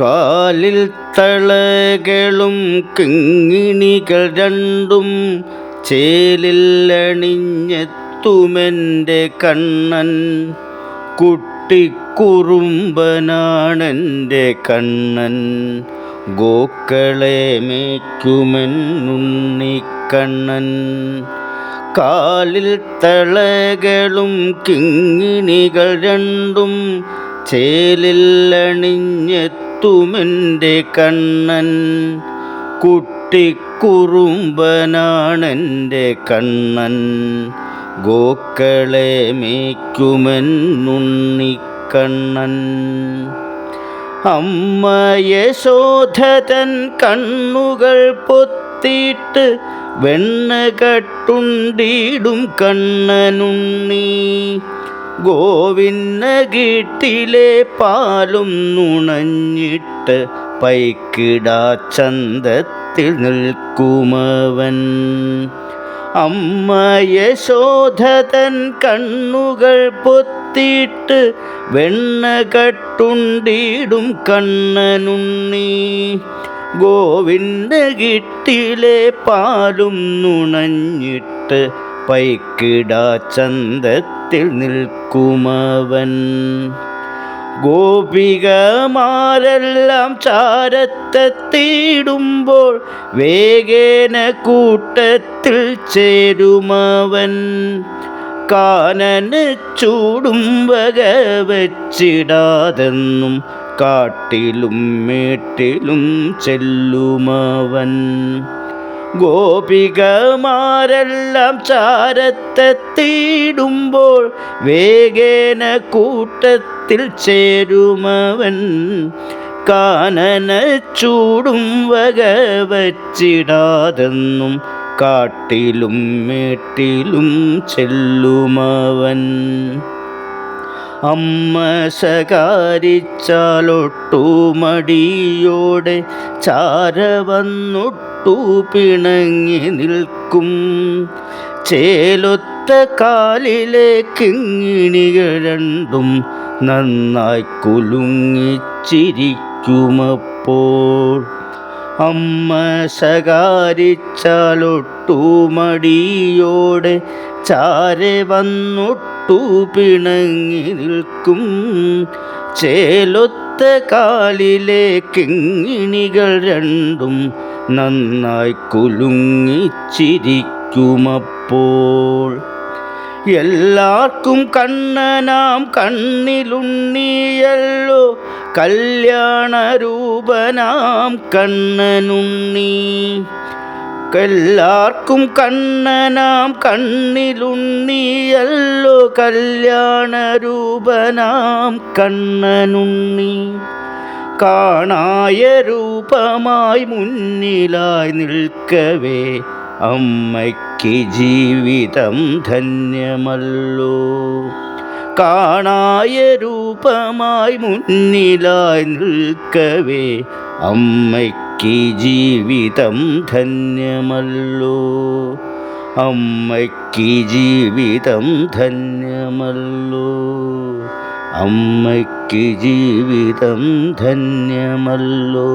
കാലിൽ തളകളും കിങ്ങിണികൾ രണ്ടും ചേലിൽ അണിഞ്ഞെത്തുമെന്റെ കണ്ണൻ. കുട്ടിക്കുറുമ്പനാണെന്റെ കണ്ണൻ. ഗോക്കളെ മേക്കുമെന്നുണ്ണിക്കണ്ണൻ കാലിൽ തളകളും കിങ്ങിണികൾ രണ്ടും ചേലില്ലണിഞ്ഞെത്തുമെന്റെ കണ്ണൻ. കുട്ടിക്കുറുമ്പനാണെന്റെ കണ്ണൻ. ഗോക്കളെ മേയ്ക്കുമെന്നുണ്ണിക്കണ്ണൻ. അമ്മ യശോധതൻ കണ്ണുകൾ പൊത്തിയിട്ട് വെണ്ണ കട്ടുണ്ടിടും കണ്ണനുണ്ണി. ഗോവിന്ന കിട്ടിലെ പാലും നുണഞ്ഞിട്ട് പൈക്കിടാ ചന്തത്തിൽ നിൽക്കുമവൻ. അമ്മ യശോധതൻ കണ്ണുകൾ പൊത്തിയിട്ട് വെണ്ണ കട്ടുണ്ടിടും കണ്ണനുണ്ണി. ഗോവിന്ദ കിട്ടിലെ പാലും നുണഞ്ഞിട്ട് പൈക്കിടാ ചന്തത്തിൽ നിൽക്കുമവൻ. ഗോപികമാരെല്ലാം ചാരത്തെത്തിയിടുമ്പോൾ വേഗേന കൂട്ടത്തിൽ ചേരുമവൻ. കാനന് ചൂടും വക വച്ചിടാതെന്നും കാട്ടിലും മേട്ടിലും ചെല്ലുമവൻ. ഗോപികമാരെല്ലാം ചാരത്തെത്തിയിടുമ്പോൾ വേഗേന കൂട്ടത്തിൽ ചേരുമവൻ. കാനന ചൂടും വക വച്ചിടാതെന്നും കാട്ടിലും മേട്ടിലും ചെല്ലുമവൻ. അമ്മ ശകാരിച്ചാലൊട്ടുമടിയോടെ ചാര വന്നൊട്ടു പിണങ്ങി നിൽക്കും. ചേലൊത്ത കാലിലെ കിങ്ങിണികൾ രണ്ടും നന്നായി കുലുങ്ങിച്ചിരിക്കുമപ്പോൾ. അമ്മ ശകാരിച്ചാലൊട്ടു മടിയോടെ ചാരെ വന്നൊട്ടു പിണങ്ങി നിൽക്കും. ചേലൊത്ത കാലിലെ കിങ്ങിണികൾ രണ്ടും നന്നായി കുലുങ്ങിച്ചിരിക്കുമപ്പോൾ. എല്ലാവർക്കും കണ്ണനാം കണ്ണിലുണ്ണിയല്ലോ കല്യാണരൂപനാം കണ്ണനുണ്ണി. എല്ലാവർക്കും കണ്ണനാം കണ്ണിലുണ്ണിയല്ലോ കല്യാണരൂപനാം കണ്ണനുണ്ണി. കാണായ രൂപമായി മുന്നിലായി നിൽക്കവേ അമ്മയ്ക്ക് ജീവിതം ധന്യമല്ലോ. കാണായ രൂപമായി മുന്നിലായി നിൽക്കവേ അമ്മയ്ക്ക് ജീവിതം ധന്യമല്ലോ. അമ്മയ്ക്ക് ജീവിതം ധന്യമല്ലോ. അമ്മയ്ക്ക് ജീവിതം ധന്യമല്ലോ.